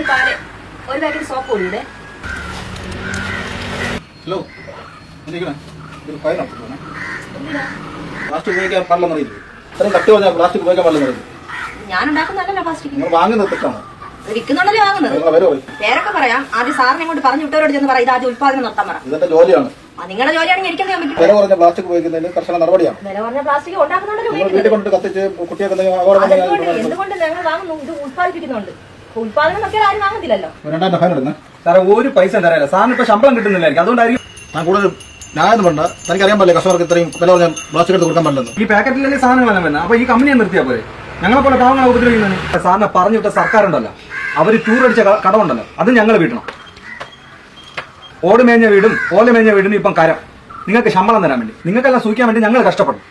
ചേട്ടാ ഒരു പാൽ ഒരു പാക്കറ്റ് സോപ്പ് കൂടി ഇവിടെ ഹലോ പ്ലാസ്റ്റിക് ഉപയോഗിക്കാൻ ഇത്രയും കട്ടി പറഞ്ഞാൽ പ്ലാസ്റ്റിക് ഉപയോഗിക്കാൻ ഞാൻ ഉണ്ടാക്കുന്നതല്ലല്ലോ പ്ലാസ്റ്റിക് നിങ്ങൾ വാങ്ങുന്നത് തെറ്റാണ്. വിൽക്കുന്നുണ്ടല്ലേ വാങ്ങുന്നത്? പേരൊക്കെ പറയാം. ആദ്യം സാറിനെ കൊണ്ട് പറഞ്ഞു വിട്ടവരോട് ചെന്ന് പറയാം ഇത് ആദ്യം ഉത്പാദനം നിർത്താൻ പറ. ഇതെന്റെ ജോലിയാണ്. നിങ്ങളുടെ ജോലിയാണെങ്കിൽ പറ്റും വില കുറഞ്ഞ പ്ലാസ്റ്റിക് ഉപയോഗിക്കുന്നതിന് കർശന നടപടിയാണ്. വില പറഞ്ഞ പ്ലാസ്റ്റിക് ഉണ്ടാക്കുന്നുണ്ടല്ലോ നിങ്ങൾ വീട്ടിൽ കൊണ്ട് കത്തിച്ച് കുട്ടിയൊക്കെ എന്തുകൊണ്ട് ഞങ്ങൾ വാങ്ങുന്നു? ഇത് ഉത്പാദിപ്പിക്കുന്നുണ്ട് ഉത്പാദനം നോക്കിയാൽ ആരും വാങ്ങത്തില്ലല്ലോ രണ്ടായിരം ഇടുന്നത് സാറേ ഒരു പൈസ തരാനില്ല സാറിന് ഇപ്പൊ ശമ്പളം കിട്ടുന്നില്ലായിരിക്കും അതുകൊണ്ടായിരിക്കും ഞാൻ കൂടുതൽ ന്യായം വേണ്ട തനിക്കറിയാൻ പറ്റില്ല കസ്റ്റമർക്ക് ഇത്രയും വില പറഞ്ഞ പ്ലാസ്റ്റിക് എടുത്ത് കൊടുക്കാൻ പാടില്ലെന്ന് ഈ പാക്കറ്റിലല്ലേ സാധനങ്ങളെല്ലാം വരുന്നത്. അപ്പൊ ഈ കമ്പനിയെ നിർത്തിയാ പോരെ? ഞങ്ങളെ പോലെ പാവങ്ങളെ ഉപദ്രവിക്കുന്നതിന് സാറിനെ പറഞ്ഞു വിട്ട സർക്കാരുണ്ടല്ലോ. അവർ ടൂർ അടിച്ച കടമുണ്ടല്ലോ. അത് ഞങ്ങൾ വീട്ടണം. ഓട് മേഞ്ഞ വീടും ഓല മേഞ്ഞ വീടിനും ഇപ്പം കരം. നിങ്ങൾക്ക് ശമ്പളം തരാൻ വേണ്ടി. നിങ്ങൾക്കെല്ലാം സൂക്ഷിക്കാൻ വേണ്ടി ഞങ്ങൾ കഷ്ടപ്പെടും.